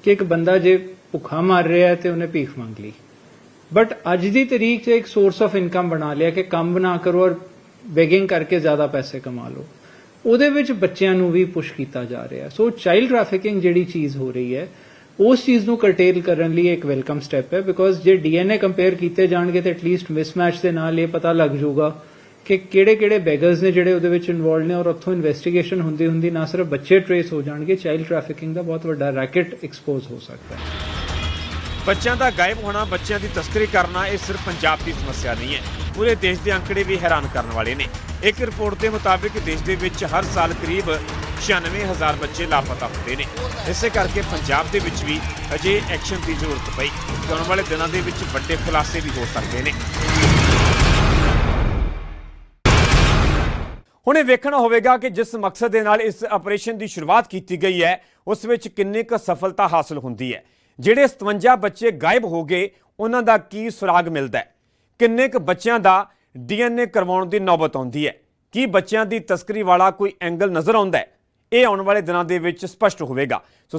ਕਿ ਇੱਕ ਬੰਦਾ ਜੇ ਭੁੱਖਾ ਮਰ ਰਿਹਾ ਹੈ ਤੇ ਉਹਨੇ ਭੀਖ ਮੰਗ ਲਈ। ਬਟ ਅੱਜ ਦੀ ਤਰੀਕ 'ਚ ਇੱਕ ਸੋਰਸ ਆਫ ਇਨਕਮ ਬਣਾ ਲਿਆ ਕਿ ਕੰਮ ਨਾ ਕਰੋ ਔਰ ਬੈਗਿੰਗ ਕਰਕੇ ਜ਼ਿਆਦਾ ਪੈਸੇ ਕਮਾ ਲਓ। ਉਹਦੇ ਵਿੱਚ ਬੱਚਿਆਂ ਨੂੰ ਵੀ ਪੁਸ਼ ਕੀਤਾ ਜਾ ਰਿਹਾ। ਸੋ ਚਾਈਲਡ ਟ੍ਰੈਫਿਕਿੰਗ ਜਿਹੜੀ ਚੀਜ਼ ਹੋ ਰਹੀ ਹੈ, ਉਸ ਚੀਜ਼ ਨੂੰ ਕਰਟੇਲ ਕਰਨ ਲਈ ਇੱਕ ਵੈਲਕਮ ਸਟੈਪ ਹੈ ਬਿਕੋਜ਼ ਜੇ ਡੀਐਨਏ ਕੰਪੇਅਰ ਕੀਤੇ ਜਾਣਗੇ ਤੇ ਐਟਲੀਸਟ ਮਿਸਮੈਚ ਦੇ ਨਾਲ ਇਹ ਪਤਾ ਲੱਗ ਜਾਊਗਾ ਕਿ ਕਿਹੜੇ ਕਿਹੜੇ ਬੈਗਰਸ ਨੇ ਜਿਹੜੇ ਉਹਦੇ ਵਿੱਚ ਇਨਵੋਲਡ ਨੇ ਔਰ ਉੱਥੋਂ ਇਨਵੈਸਟੀਗੇਸ਼ਨ ਹੁੰਦੀ ਹੁੰਦੀ ਨਾ ਸਿਰਫ ਬੱਚੇ ਟ੍ਰੇਸ ਹੋ ਜਾਣਗੇ ਚਾਈਲਡ ਟ੍ਰੈਫਿਕਿੰਗ ਦਾ ਬਹੁਤ ਵੱਡਾ ਰੈਕਟ ਐਕਸਪੋਜ਼ ਹੋ ਸਕਦਾ ਹੈ। ਬੱਚਿਆਂ ਦਾ ਗਾਇਬ ਹੋਣਾ, ਬੱਚਿਆਂ ਦੀ ਤਸਕਰੀ ਕਰਨਾ ਇਹ ਸਿਰਫ ਪੰਜਾਬ ਦੀ ਸਮੱਸਿਆ ਨਹੀਂ ਹੈ। ਪੂਰੇ ਦੇਸ਼ ਦੇ ਅੰਕੜੇ ਵੀ ਹੈਰਾਨ ਕਰਨ ਵਾਲੇ ਨੇ। ਇੱਕ ਰਿਪੋਰਟ ਦੇ ਮੁਤਾਬਿਕ ਦੇਸ਼ ਦੇ ਵਿੱਚ ਹਰ ਸਾਲ ਕਰੀਬ 96000 ਬੱਚੇ ਲਾਪਤਾ ਹੁੰਦੇ ਨੇ। ਇਸੇ ਕਰਕੇ ਪੰਜਾਬ ਦੇ ਵਿੱਚ ਵੀ ਅਜੇ ਐਕਸ਼ਨ ਦੀ ਜ਼ਰੂਰਤ ਪਈ। ਆਉਣ ਵਾਲੇ ਦਿਨਾਂ ਦੇ ਵਿੱਚ ਵੱਡੇ ਖੁਲਾਸੇ ਵੀ ਹੋ ਸਕਦੇ ਨੇ। ਹੁਣ ਇਹ ਵੇਖਣਾ ਹੋਵੇਗਾ ਕਿ ਜਿਸ ਮਕਸਦ ਦੇ ਨਾਲ ਇਸ ਆਪਰੇਸ਼ਨ ਦੀ ਸ਼ੁਰੂਆਤ ਕੀਤੀ ਗਈ ਹੈ, ਉਸ ਵਿੱਚ ਕਿੰਨੀ ਕੁ ਸਫਲਤਾ ਹਾਸਲ ਹੁੰਦੀ ਹੈ। ਜਿਹੜੇ 57 ਬੱਚੇ ਗਾਇਬ ਹੋ ਗਏ, ਉਹਨਾਂ ਦਾ ਕੀ ਸੁਰਾਗ ਮਿਲਦਾ ਹੈ? ਕਿੰਨੇ ਕੁ ਬੱਚਿਆਂ ਦਾ ਡੀਐਨਏ ਕਰਵਾਉਣ ਦੀ ਨੌਬਤ ਆਉਂਦੀ ਹੈ? ਕੀ ਬੱਚਿਆਂ ਦੀ ਤਸਕਰੀ ਵਾਲਾ ਕੋਈ ਐਂਗਲ ਨਜ਼ਰ ਆਉਂਦਾ ਹੈ? ਇਹ ਆਉਣ ਵਾਲੇ ਦਿਨਾਂ ਦੇ ਵਿੱਚ ਸਪਸ਼ਟ ਹੋਵੇਗਾ। ਸੋ